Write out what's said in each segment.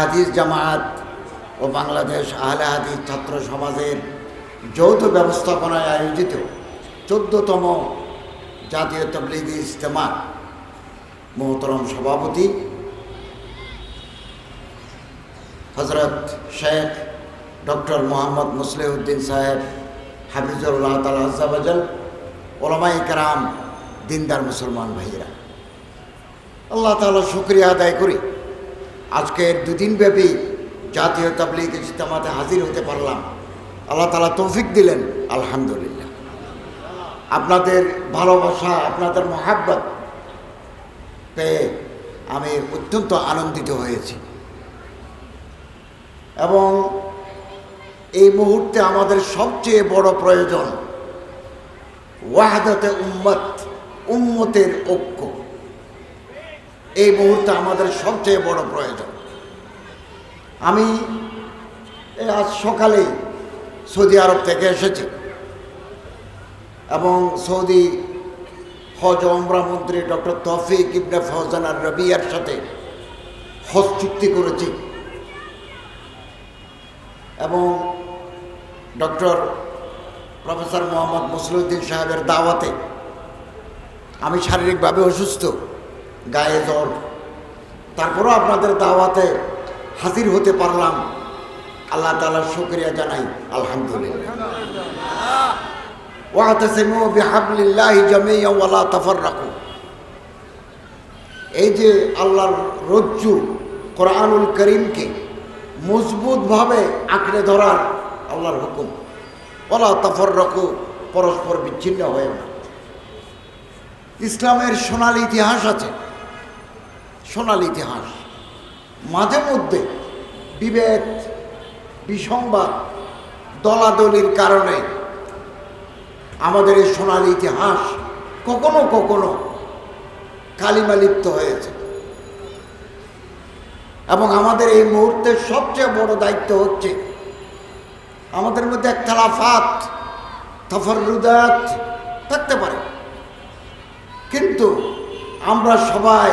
হাদিস জামাত ও বাংলাদেশ আহলে হাদিস ছাত্র সমাজের যৌথ ব্যবস্থাপনায় আয়োজিত চোদ্দতম জাতীয় তবলিগি ইজতেমা মোহতরম সভাপতি হজরত শেখ ডক্টর মোহাম্মদ মুসলিউদ্দিন সাহেব হাফিজুল্লাহ তাল আজাবাজাল ওলামাই কারাম, দিনদার মুসলমান ভাইয়েরা। আল্লাহ তালা শুক্রিয়া আদায় করি। আজকের দুদিন ব্যাপী জাতীয় তাবলিগ ইজতেমাতে হাজির হতে পারলাম। আল্লাহ তালা তৌফিক দিলেন, আলহামদুলিল্লাহ। আপনাদের ভালোবাসা, আপনাদের মহাব্বত পেয়ে আমি অত্যন্ত আনন্দিত হয়েছি। এবং এই মুহূর্তে আমাদের সবচেয়ে বড় প্রয়োজন, ওয়াহাদতে উম্মত, উম্মতের ঐক্য। এই মুহূর্তে আমাদের সবচেয়ে বড় প্রয়োজন। আমি আজ সকালেই সৌদি আরব থেকে এসেছি এবং সৌদি হজ ওমরা মন্ত্রী ডক্টর তফিক ইবনে ফৌজান আর রবিয়ার সাথে হজ চুক্তি করেছি এবং ডক্টর প্রফেসর মোহাম্মদ মুসলিউদ্দিন সাহেবের দাওয়াতে আমি শারীরিকভাবে অসুস্থ। গায়ে জ্বর তারপরও আপনাদের দাওয়াতে হাজির হতে পারলাম। আল্লাহ তালার শুক্রিয়া জানাই, আলহামদুলিল্লাহ। ওয়াতাসিমু বিহাবলিল্লাহি ওয়ালা এই যে আল্লাহর রজ্জু কোরআনুল করিমকে মজবুতভাবে আঁকড়ে ধরার আল্লাহর হুকুম। ওলা তাফাররাকু, পরস্পর বিচ্ছিন্ন হয়ে না। ইসলামের সোনালী ইতিহাস আছে। সোনালী ইতিহাস। মাঝে মধ্যে বিভেদ, বিসংবাদ, দলাদলির কারণে আমাদের এই সোনালী ইতিহাস কখনো কখনো কালিমালিপ্ত হয়েছে। এবং আমাদের এই মুহূর্তের সবচেয়ে বড় দায়িত্ব হচ্ছে আমাদের মধ্যে এক তালাফাত থাকতে পারে। কিন্তু আমরা সবাই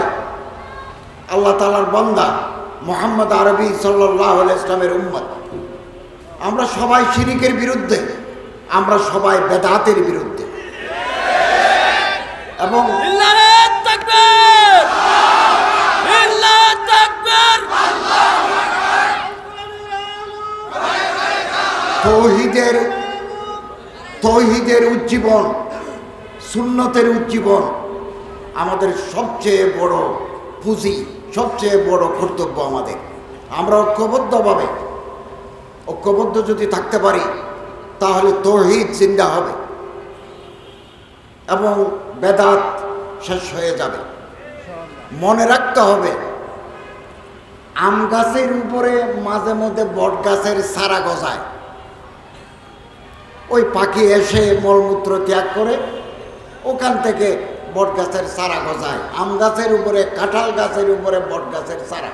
আল্লাহ তালার বন্দা মোহাম্মদ আরবি সাল্লাহ ইসলামের উম্মত। আমরা সবাই শিরিকের বিরুদ্ধে আমরা সবাই বেদাতের বিরুদ্ধে। এবং তৌহিদের তৌহিদের উজ্জীবন সুন্নতের উজ্জীবন আমাদের সবচেয়ে বড় পুঁজি। সবচেয়ে বড় কর্তব্য আমাদের। আমরা ঐক্যবদ্ধভাবে, ঐক্যবদ্ধ যদি থাকতে পারি, তাহলে তৌহিদ জিন্দা হবে এবং বেদাত শেষ হয়ে যাবে। মনে রাখতে হবে, আম গাছের উপরে মাঝে মধ্যে বট গাছের সারা গজায়। ওই পাখি এসে মলমূত্র ত্যাগ করে ওখান থেকে বট গাছের চারা গজায়। আম গাছের উপরে, কাঁঠাল গাছের উপরে বট গাছের চারা।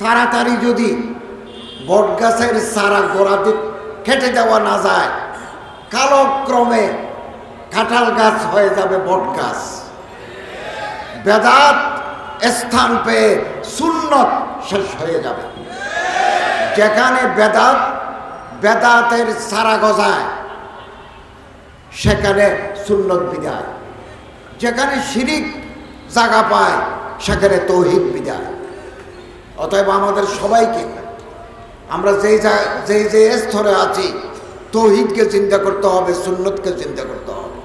তাড়াতাড়ি যদি বট গাছের চারা গোড়া দিক কেটে দেওয়া না যায় কালক্রমে কাঁঠাল গাছ হয়ে যাবে বট গাছ। বেদাত স্থান পেয়ে সুন্নত শেষ হয়ে যাবে। যেখানে বেদাত, বেদাতের সারা গজায়, সেখানে সুন্নত বিদায়। যেখানে শিরিক জায়গা পায়, সেখানে তৌহিদ বিদায়। অতএব আমাদের সবাইকে, আমরা যেই যেই যে স্তরে আছি, তৌহিদকে চিন্তা করতে হবে, সুন্নতকে চিন্তা করতে হবে।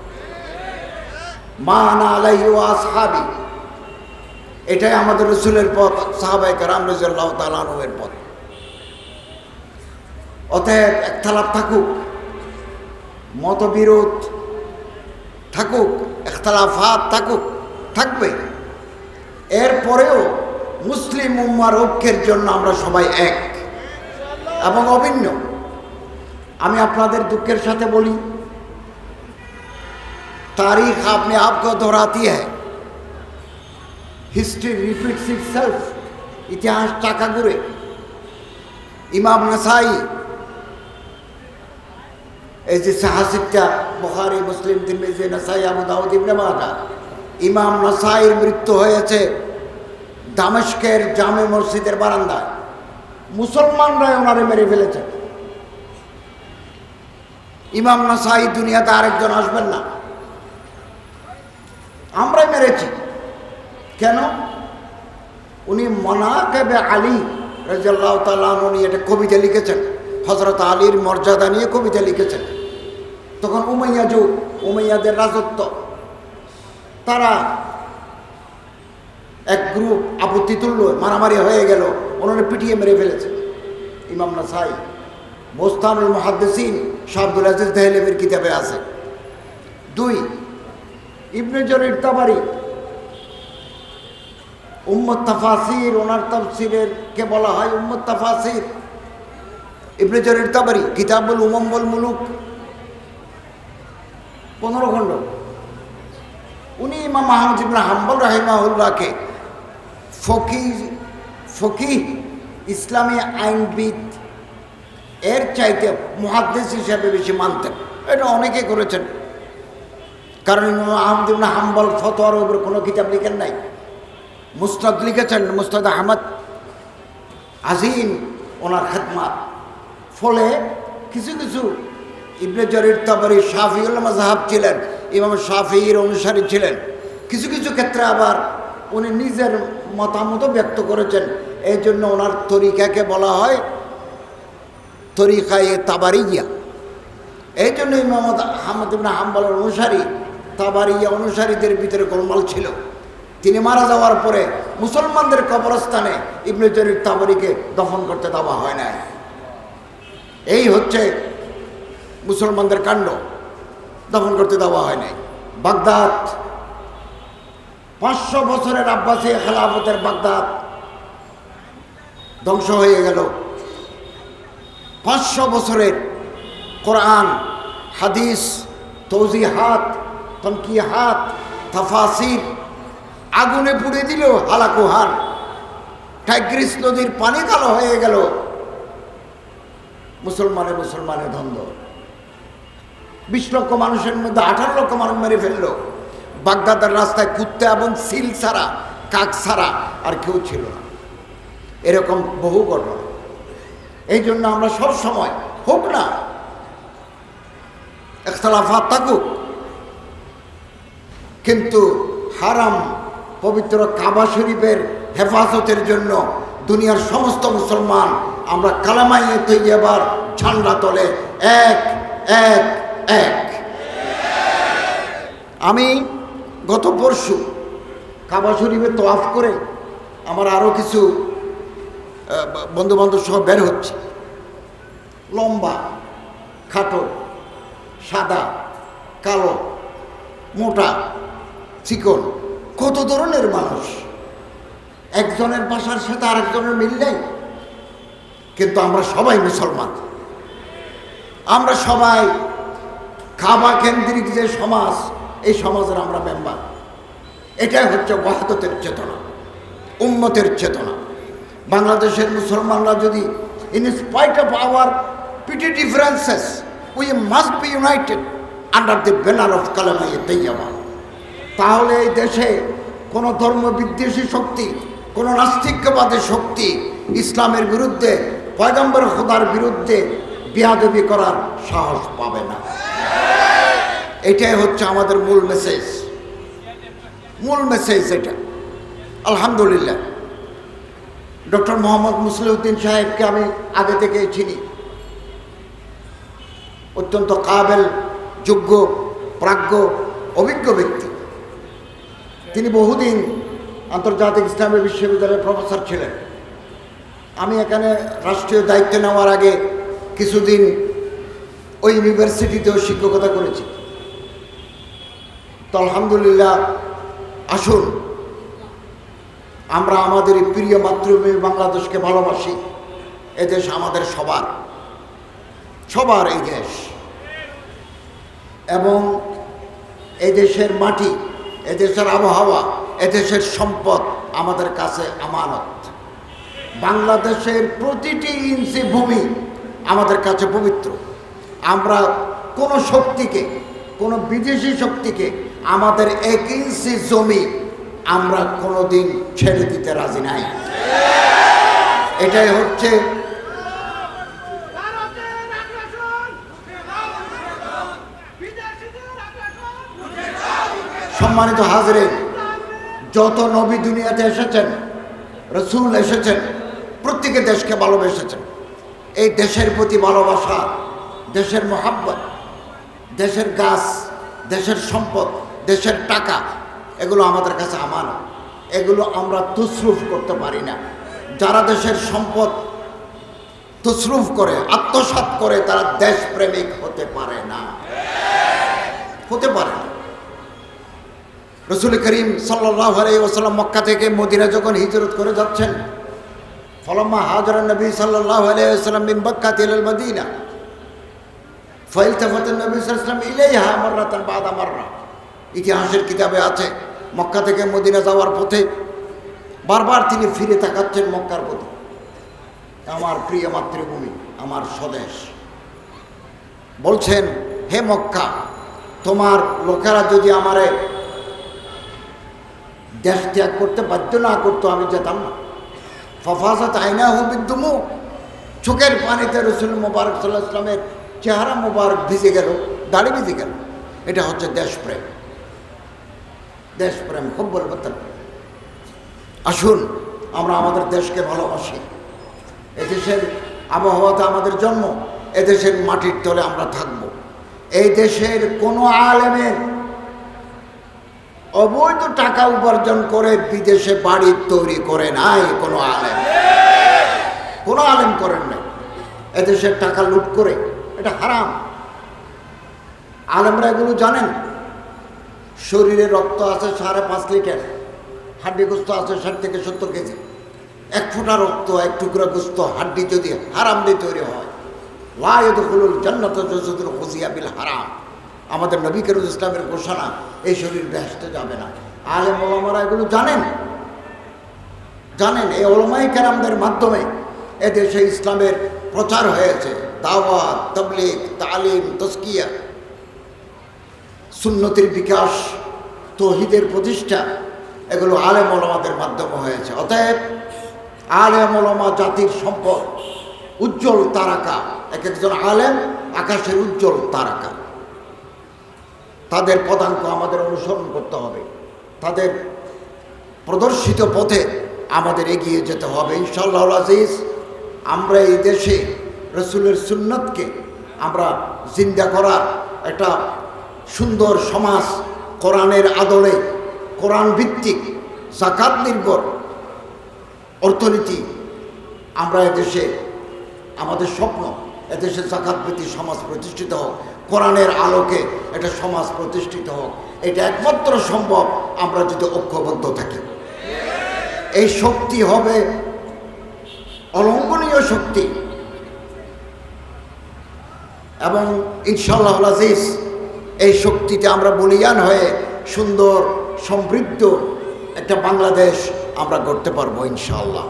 মা না আলাই ও আসহাবি, এটাই আমাদের রসুলের পথ সাহাবাই কারাম রাজিয়াল্লাহু তাআলা আনহুর পথ। অতএব একতলাপ থাকুক, মতবিরোধ থাকুক, এখতলাফাত থাকুক, থাকবে। এরপরেও মুসলিম উম্মার ঐক্যের জন্য আমরা সবাই এক এবং অভিন্ন। আমি আপনাদের দুঃখের সাথে বলি, তারিখ আপনি আপকে দোহরাতি হ্যাঁ হিস্ট্রি রিপিটস ইট সেলফ ইতিহাস টাকা ঘুরে। ইমাম নাসাই এই যে সাহাসিকটা বহারি মুসলিম, তিরমিজি, নাসাই, আবু দাউদ ইবনে মাজাহ। ইমাম নাসাইয়ের মৃত্যু হয়েছে দামেস্কের জামে মসজিদের বারান্দায়। মুসলমানরাই ওনারে মেরে ফেলেছে। ইমাম নাসাই দুনিয়াতে আরেকজন আসবেন না। আমরাই মেরেছি। কেন? উনি মনাকেবে আলী রাজিয়াল্লাহ তাআলা উনি এটা কবিতা লিখেছেন। হজরত আলীর মর্যাদা নিয়ে কবিতা লিখেছেন। তখন উমাইয়া যুগ, উমাইয়াদের রাজত্ব। তারা এক গ্রুপ আপত্তি তুলল, মারামারি হয়ে গেল, ওনারা পিটিয়ে মেরে ফেলেছে। ইমাম নাসাই, বোস্তানুল মহাদ্দেসিন শাহদুল আজিজ দেহলেমের কিতাবে আছে। দুই, ইবনে জরির তাবারি, উম্মত তাফাসির, ওনার তাফসিরের কে বলা হয় উম্মত তাফাসির? ইবনে জরির তাবারি, কিতাবুল উমম্বল মুলুক। পনেরো খণ্ড উনি ইমাম আহমদ ইবনে হাম্বল রাহিমাহুল্লাহকে ফকি ফকি ইসলামী আইনবিদ এর চাইতে মহাদ্দেশ হিসাবে বেশি মানতেন। এটা অনেকে করেছেন। কারণ ইমাম আহমদ ইবনে হাম্বল ফতোয়ার উপরে কোনো কিতাব লিখেন নাই। মুস্তাদ লিখেছেন, মুস্তাদ আহমদ আজিম ওনার খেদমাত। ফলে কিছু কিছু ইবনে জরির তাবারি শাফিউল মাজাহাব ছিলেন, ইমাম শাফির অনুসারী ছিলেন। কিছু কিছু ক্ষেত্রে আবার উনি নিজের মতামত ব্যক্ত করেছেন। এই জন্য ওনার তরিকাকে বলা হয় তরিকায়ে তাবারিয়া। এই জন্য ইমাম আহমদ ইবনে হাম্বলের অনুসারী, তাবারিয়া অনুসারীদের ভিতরে গোলমাল ছিল। তিনি মারা যাওয়ার পরে মুসলমানদের কবরস্থানে ইবনে জরির তাবারিকে দফন করতে দেওয়া হয় না এই হচ্ছে মুসলমানদের কাণ্ড দফন করতে দেওয়া হয় নাই। বাগদাদ, পাঁচশো বছরের আব্বাসী খেলাফতের বাগদাদ ধ্বংস হয়ে গেল। পাঁচশো বছরের কোরআন, হাদিস তৌজি হাত তৌজিহাত, তনকিহাত, তাফাসির আগুনে পুড়ে দিল হালাকুহান টাইগ্রিস নদীর পানি কালো হয়ে গেল। মুসলমানে মুসলমানে দ্বন্দ্ব। বিশ লক্ষ মানুষের মধ্যে আঠারো লক্ষ মানুষ মেরে ফেলল। বাগদাদের রাস্তায় কুত্তে এবং সিল ছাড়া, কাক ছাড়া আর কেউ ছিল না। এরকম বহু ঘটনা। এই জন্য আমরা সব সময় হোক না একতলাফাত থাকুক। কিন্তু হারাম পবিত্র কাবা শরীফের হেফাজতের জন্য দুনিয়ার সমস্ত মুসলমান আমরা কালামাইয়ে তৈবার ঝান্ডা তলে এক এক এক। আমি গত পরশু কাবা শরীফে তোয়াফ করে আমার আরও কিছু বন্ধু বান্ধব সহ বের হচ্ছে। লম্বা, খাটো, সাদা, কালো, মোটা, চিকন, কত ধরনের মানুষ? একজনের বাসার সাথে আরেকজনের মিল নেই, কিন্তু আমরা সবাই মুসলমান। আমরা সবাই খাবা কেন্দ্রিক যে সমাজ, এই সমাজের আমরা মেম্বার। এটাই হচ্ছে ওয়াহাদতের চেতনা, উম্মতের চেতনা। বাংলাদেশের মুসলমানরা যদি in spite of our petty differences we must be united under the banner of কালামাইয়ে তৈয়াবা তাহলে এই দেশে কোনো ধর্মবিদ্বেষী শক্তি, কোনো নাস্তিক্যবাদী শক্তি ইসলামের বিরুদ্ধে, পয়গম্বর খোদার বিরুদ্ধে বিয়াদবি করার সাহস পাবে না। এটাই হচ্ছে আমাদের মূল মেসেজ মূল মেসেজ এটা। আলহামদুলিল্লাহ। ডক্টর মোহাম্মদ মুসলিউদ্দিন সাহেবকে আমি আগে থেকে চিনি। অত্যন্ত কাবেল, যোগ্য, প্রাজ্ঞ, অভিজ্ঞ ব্যক্তি। তিনি বহুদিন আন্তর্জাতিক ইসলামী বিশ্ববিদ্যালয়ের প্রফেসর ছিলেন। আমি এখানে রাষ্ট্রীয় দায়িত্ব নেওয়ার আগে কিছুদিন ওই ইউনিভার্সিটিতেও শিক্ষকতা করেছি। আলহামদুলিল্লাহ, আসুন। আমরা আমাদের প্রিয় মাতৃভূমি বাংলাদেশকে ভালোবাসি। এদেশ আমাদের সবার। সবার এই দেশ। এবং এই দেশের মাটি এদেশের আবহাওয়া এদেশের সম্পদ, আমাদের কাছে আমানত। বাংলাদেশের প্রতিটি ইঞ্চি ভূমি আমাদের কাছে পবিত্র। আমরা কোনো শক্তিকে, কোনো বিদেশি শক্তিকে আমাদের এক ইঞ্চি জমি আমরা কোনোদিন ছেড়ে দিতে রাজি নাই। এটাই হচ্ছে সম্মানিত হাজরে যত নবী দুনিয়াতে এসেছেন, রসুল এসেছেন, প্রত্যেকে দেশকে ভালোবেসেছেন। এই দেশের প্রতি ভালোবাসা, দেশের মহাব্বত, দেশের গাছ, দেশের সম্পদ দেশের টাকা, এগুলো আমাদের কাছে আমানত। এগুলো আমরা তুসরুফ করতে পারি না। যারা দেশের সম্পদ তুসরুফ করে, আত্মসাৎ করে, তারা দেশপ্রেমিক হতে পারে না। হতে পারে না। রসুল করিম সাল্লাহ মক্কা থেকে মদিনা যখন হিজরত করে যাচ্ছেন, ফলম্মা হাজর নবী সাল্লাহ আলাইসাল্লাম বিন বক্কা তিল মদিনা। ফৈল তফত নবী মার্রাতান বাদা মার্রা। ইতিহাসের কিতাবে আছে, মক্কা থেকে মদিনা যাওয়ার পথে বারবার তিনি ফিরে তাকাচ্ছেন মক্কার প্রতি। আমার প্রিয় মাতৃভূমি, আমার স্বদেশ। বলছেন, হে মক্কা, তোমার লোকেরা যদি আমারে দেশ ত্যাগ করতে বাধ্য না করতো, আমি যেতাম না। ফফাজত আইনা হুবিদ্দুমু চোখের পানিতে রসুল মুবারক সাল্লাহ ইসলামের চেহারা মুবারক ভিজে গেল, দাড়ি ভিজে গেল। এটা হচ্ছে দেশপ্রেম। দেশপ্রেম খুব বলবেন আসুন, আমরা আমাদের দেশকে ভালোবাসি। এদেশের আবহাওয়াতে আমাদের জন্ম, এদেশের মাটির তলে আমরা থাকব। এই দেশের কোনো আলেমের অবৈধ টাকা উপার্জন করে বিদেশে বাড়ি তৈরি করে নাই কোনো আলেম। কোনো আলেম করেন নাই। এদেশের টাকা লুট করে, এটা হারাম। আলেমরা এগুলো জানেন। শরীরে রক্ত আছে সাড়ে পাঁচ লিটার, হাড্ডি গোস্ত আছে ষাট থেকে সত্তর কেজি। এক ফোঁটা রক্ত, এক টুকরা গোস্ত, হাড্ডি যদি হারাম দিয়ে তৈরি হয় লাইদুল জান্নাত জসুদুল খুশিয়া বিল হারাম। আমাদের নবী করিম ইসলামের ঘোষণা, এই শরীর ব্যস্তে যাবে না। আলেম ওলামারা এগুলো জানেন। জানেন, এই ওলমাই কেরামদের মাধ্যমে এদেশে ইসলামের প্রচার হয়েছে। দাওয়াত তবলিক তালিম তস্কিয়া সুন্নতির বিকাশ, তহিদের প্রতিষ্ঠা, এগুলো আলেম ওলামাদের মাধ্যমে হয়েছে। অতএব আলেম ওলামা জাতির সম্পদ, উজ্জ্বল তারাকা এক একজন আলেম আকাশের উজ্জ্বল তারাকা। তাদের পদাঙ্ক আমাদের অনুসরণ করতে হবে। তাদের প্রদর্শিত পথে আমাদের এগিয়ে যেতে হবে। ইনশাল্লাহ আজিজ, আমরা এই দেশে রসুলের সুন্নতকে আমরা জিন্দা করার একটা সুন্দর সমাজ, কোরআনের আদলে, কোরআন ভিত্তিক জাকাত নির্ভর অর্থনীতি, আমরা এদেশে, আমাদের স্বপ্ন এদেশে জাকাত ভিত্তি সমাজ প্রতিষ্ঠিত হোক, কোরআনের আলোকে একটা সমাজ প্রতিষ্ঠিত হোক। এটা একমাত্র সম্ভব আমরা যদি ঐক্যবদ্ধ থাকি। এই শক্তি হবে অলঙ্ঘনীয় শক্তি। এবং ইনশাল্লাহ আজিজ এই শক্তিতে আমরা বলিয়ান হয়ে সুন্দর, সমৃদ্ধ একটা বাংলাদেশ আমরা করতে পারব ইনশাআল্লাহ।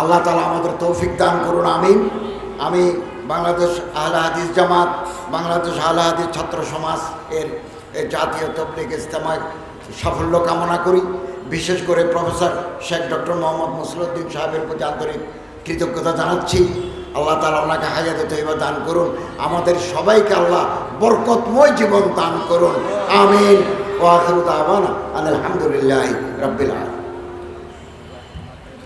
আল্লাহ তালা আমাদের তৌফিক দান করুন, আমিন। আমি বাংলাদেশ আহলা হাদিস জামাত, বাংলাদেশ আহলা হাদিস ছাত্র সমাজ এর জাতীয় তবলিগ ইস্তেমায় সাফল্য কামনা করি। বিশেষ করে প্রফেসর শেখ ডক্টর মোহাম্মদ মুসলুদ্দিন সাহেবের প্রতি আন্তরিক কৃতজ্ঞতা জানাচ্ছি। আল্লাহ তালা ওনাকে হাজাতে তৈবা দান করুন। আমাদের সবাইকে আল্লাহ বরকতময় জীবন দান করুন। আমিন। ওয়াখরুদ আবানা আলহামদুলিল্লাহ রব্বিল আলম